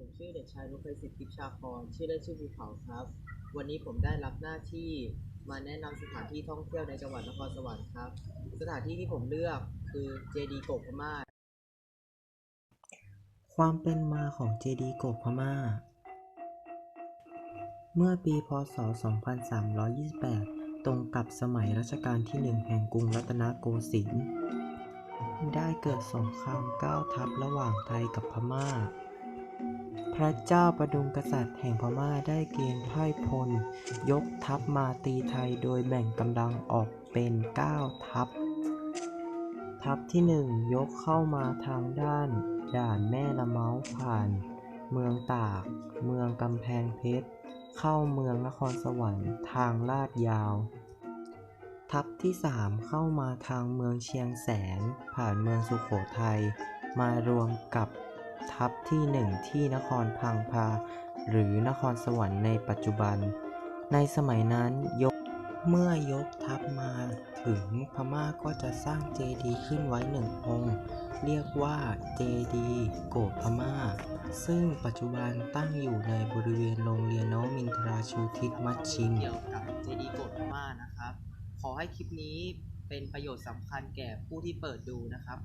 ผมชื่อเด็กชายนุเคยสิทธิ์ทิพย์ชาพรชื่อเล่นชื่อภูเขาครับ วันนี้ผมได้รับหน้าที่มาแนะนำสถานที่ท่องเที่ยวในจังหวัดนครสวรรค์ครับ สถานที่ที่ผมเลือกคือเจดีโกบพม่า ความเป็นมาของเจดีโกบพม่า เมื่อปีพศ 2328 ตรงกับสมัยรัชกาลที่หนึ่งแห่งกรุงรัตนโกสินทร์ได้เกิดสงครามเก้าทัพระหว่างไทยกับพม่า ระเจ้าประดุงกษัตริย์แห่งพม่าได้เกณฑ์พ่ายพล ยกทัพมาตีไทยโดยแบ่งกำลังออกเป็น 9 ทัพ ทัพที่หนึ่งยกเข้ามาทางด้าน ด่านแม่ละเมาผ่าน เมืองตาก เมืองกำแพงเพชร เข้าเมืองนครสวรรค์ทางลาดยาว ทัพที่สามเข้ามาทางเมืองเชียงแสน ผ่านเมืองสุโขทัยมารวมกับ ทัพที่หนึ่งที่นครพังพา หรือนครสวรรค์ในปัจจุบัน ในสมัยนั้นยกเมื่อยกทัพมาถึงพม่าก็จะสร้างเจดีย์ขึ้นไว้หนึ่งองค์ เรียกว่าเจดีย์โกบพม่า ซึ่งปัจจุบันตั้งอยู่ในบริเวณโรงเรียนนมินทราชูทิศมัชชิมเกี่ยวกับเจดีย์โกบพม่านะครับ ขอให้คลิปนี้เป็นประโยชน์สำคัญแก่ผู้ที่เปิดดูนะครับ